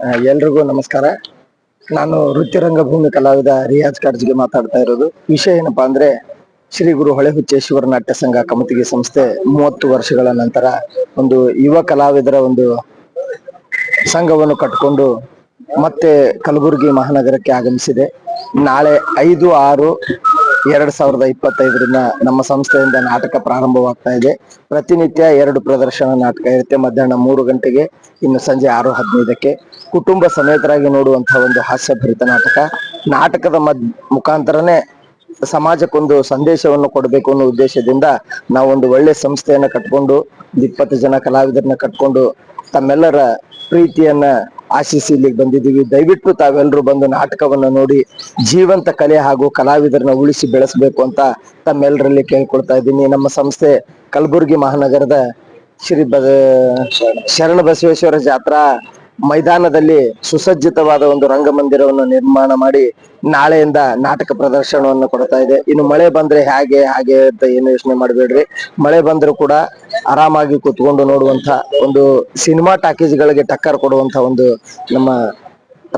ಎಲ್ರಿಗೂ ನಮಸ್ಕಾರ. ನಾನು ವೃತ್ತಿ ರಂಗಭೂಮಿ ಕಲಾವಿದ ರಿಯಾಜ್ ಕಾಡ್ಜಿಗೆ ಮಾತಾಡ್ತಾ ಇರೋದು. ವಿಷಯ ಏನಪ್ಪಾ ಅಂದ್ರೆ, ಶ್ರೀ ಗುರು ಹೊಳೆ ಹುಚ್ಚೇಶ್ವರ ನಾಟ್ಯ ಸಂಘ ಕಮತಿಗೆ ಸಂಸ್ಥೆ ಮೂವತ್ತು ವರ್ಷಗಳ ನಂತರ ಒಂದು ಯುವ ಕಲಾವಿದರ ಒಂದು ಸಂಘವನ್ನು ಕಟ್ಕೊಂಡು ಮತ್ತೆ ಕಲಬುರಗಿ ಮಹಾನಗರಕ್ಕೆ ಆಗಮಿಸಿದೆ. ನಾಳೆ ಐದು ಆರು ಎರಡ್ ಸಾವಿರದ ಇಪ್ಪತ್ತೈದರಿಂದ ನಮ್ಮ ಸಂಸ್ಥೆಯಿಂದ ನಾಟಕ ಪ್ರಾರಂಭವಾಗ್ತಾ ಇದೆ. ಪ್ರತಿನಿತ್ಯ ಎರಡು ಪ್ರದರ್ಶನ ನಾಟಕ ಇರುತ್ತೆ. ಮಧ್ಯಾಹ್ನ ಮೂರು ಗಂಟೆಗೆ, ಇನ್ನು ಸಂಜೆ ಆರು ಹದಿನೈದಕ್ಕೆ. ಕುಟುಂಬ ಸಮೇತರಾಗಿ ನೋಡುವಂತಹ ಒಂದು ಹಾಸ್ಯಭರಿತ ನಾಟಕ. ನಾಟಕದ ಮದ್, ಮುಖಾಂತರನೇ ಸಮಾಜಕ್ಕೊಂದು ಸಂದೇಶವನ್ನು ಕೊಡಬೇಕು ಅನ್ನೋ ಉದ್ದೇಶದಿಂದ ನಾವು ಒಂದು ಒಳ್ಳೆ ಸಂಸ್ಥೆಯನ್ನ ಕಟ್ಕೊಂಡು, ಇಪ್ಪತ್ತು ಜನ ಕಲಾವಿದರನ್ನ ಕಟ್ಕೊಂಡು ತಮ್ಮೆಲ್ಲರ ಪ್ರೀತಿಯನ್ನ ಆಶಿಸಿ ಇಲ್ಲಿಗೆ ಬಂದಿದ್ದೀವಿ. ದಯವಿಟ್ಟು ತಾವೆಲ್ಲರೂ ಬಂದು ನಾಟಕವನ್ನ ನೋಡಿ ಜೀವಂತ ಕಲೆ ಹಾಗೂ ಕಲಾವಿದರನ್ನ ಉಳಿಸಿ ಬೆಳೆಸಬೇಕು ಅಂತ ತಮ್ಮೆಲ್ಲರಲ್ಲಿ ಕೇಳ್ಕೊಳ್ತಾ ಇದ್ದೀನಿ. ನಮ್ಮ ಸಂಸ್ಥೆ ಕಲಬುರಗಿ ಮಹಾನಗರದ ಶ್ರೀ ಬ ಶರಣ ಬಸವೇಶ್ವರ ಜಾತ್ರಾ ಮೈದಾನದಲ್ಲಿ ಸುಸಜ್ಜಿತವಾದ ಒಂದು ರಂಗಮಂದಿರವನ್ನು ನಿರ್ಮಾಣ ಮಾಡಿ ನಾಳೆಯಿಂದ ನಾಟಕ ಪ್ರದರ್ಶನವನ್ನು ಕೊಡ್ತಾ ಇದೆ. ಇನ್ನು ಮಳೆ ಬಂದ್ರೆ ಹೇಗೆ, ಹಾಗೆ ಅಂತ ಏನು ಯೋಚನೆ ಮಾಡಬೇಡ್ರಿ. ಮಳೆ ಬಂದ್ರು ಕೂಡ ಆರಾಮಾಗಿ ಕೂತ್ಕೊಂಡು ನೋಡುವಂತ ಒಂದು ಸಿನಿಮಾ ಟಾಕೀಸ್ಗಳಿಗೆ ಟಕ್ಕರ್ ಕೊಡುವಂತ ಒಂದು ನಮ್ಮ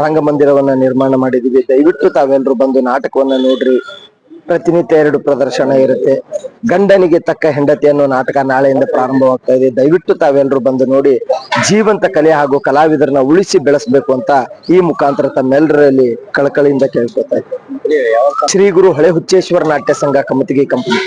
ರಂಗಮಂದಿರವನ್ನ ನಿರ್ಮಾಣ ಮಾಡಿದೀವಿ ದಯವಿಟ್ಟು ತಾವೆಲ್ಲರೂ ಬಂದು ನಾಟಕವನ್ನ ನೋಡ್ರಿ. ಪ್ರತಿನಿತ್ಯ ಎರಡು ಪ್ರದರ್ಶನ ಇರುತ್ತೆ. ಗಂಡನಿಗೆ ತಕ್ಕ ಹೆಂಡತಿ ಅನ್ನೋ ನಾಟಕ ನಾಳೆಯಿಂದ ಪ್ರಾರಂಭವಾಗ್ತಾ ಇದೆ. ದಯವಿಟ್ಟು ತಾವೆಲ್ಲರೂ ಬಂದು ನೋಡಿ, ಜೀವಂತ ಕಲೆ ಹಾಗೂ ಕಲಾವಿದರನ್ನ ಉಳಿಸಿ ಬೆಳೆಸಬೇಕು ಅಂತ ಈ ಮುಖಾಂತರ ತಮ್ಮೆಲ್ಲರಲ್ಲಿ ಕಳಕಳಿಯಿಂದ ಕೇಳ್ಕೊತಾ ಇದ್ದೀವಿ ಶ್ರೀ ಗುರು ಹಳೆ ಹುಚ್ಚೇಶ್ವರ ನಾಟ್ಯ ಸಂಘ ಕಮತಿಗೆ ಕಂಪನಿ